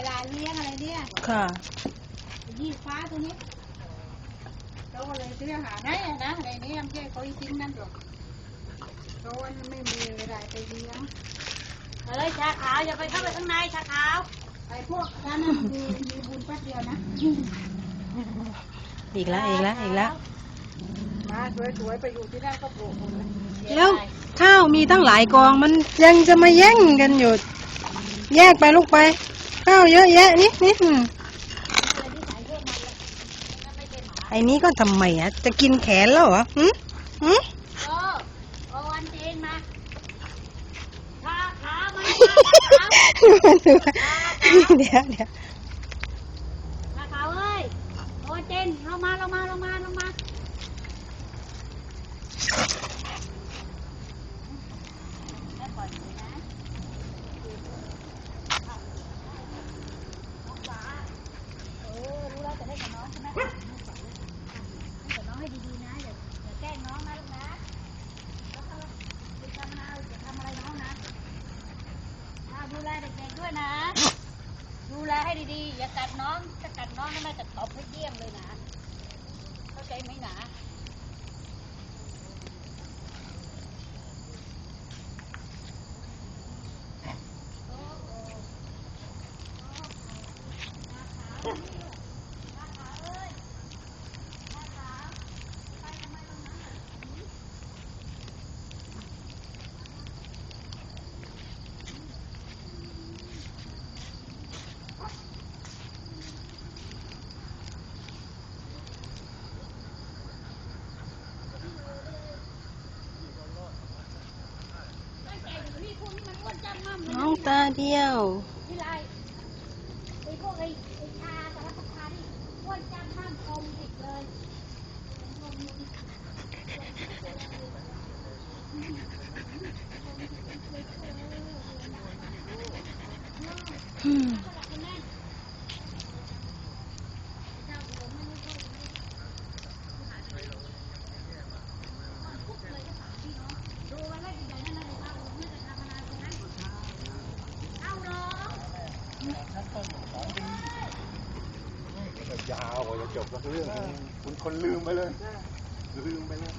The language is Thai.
วลาเลี้ยงอะไรเนี่ยค่ะ ยีฟ้าตัวนี้เราก็เลยซื้ออาหารให้อะนะในนี้ไม่ใช่เขาอีทิ้งนั่นหรอกเพราะว่าไม่มีเวลาไปเลี้ยงเฮ้ยชาขาวอย่าไปเข้าไปข้างในชาขาวไอ้พวกนั้นน่ะมันมีมีบุญแป๊บเดียวนะ อีกแล้วอีกแล้วอีกแล้ว มาสวยๆไปอยู่ที่นั่นก็ปลูกหมดเลยแล้วข้าวมีตั้งหลายกองมันยังจะมาแย่งกันอยู่ แยกไปลูกไป ข้าวเยอะแยะนี่นี่ไอ้นี้ก็ทำไมอะ จะกินแขนแล้วเหรอหืมหืมโอ้โอวันจีนมาชาขาวมาเดี๋ยวเดี๋ยวชาขาเอ้ยโอวันจีนลงมาลงมาลงมาลงมาแม่ปล่อยมือนะน้องฟ้าเออรู้แล้วจะให้กับน้องใช่ไหมให้กับน้องให้ดีๆนะอย่าอย่าแกล้งน้องนะลูกนะแล้วก็อย่าทำนะอย่าทำอะไรน้องนะอ่า ดูแลเด็กๆด้วยนะ ดูแลให้ดีๆ อย่ากัดน้องถ้ากัดน้องนี่แม่จะตบให้เยี่ยมเลยนะ เข้าใจไหมหนาตั้งใจอยู่นี่พวก น้องตาเดียวอืมากคมอีกเล ยอืมยาวกว่าจะจบแล้วเรื่องคุณคนลืมไปเลยลืมไปเลย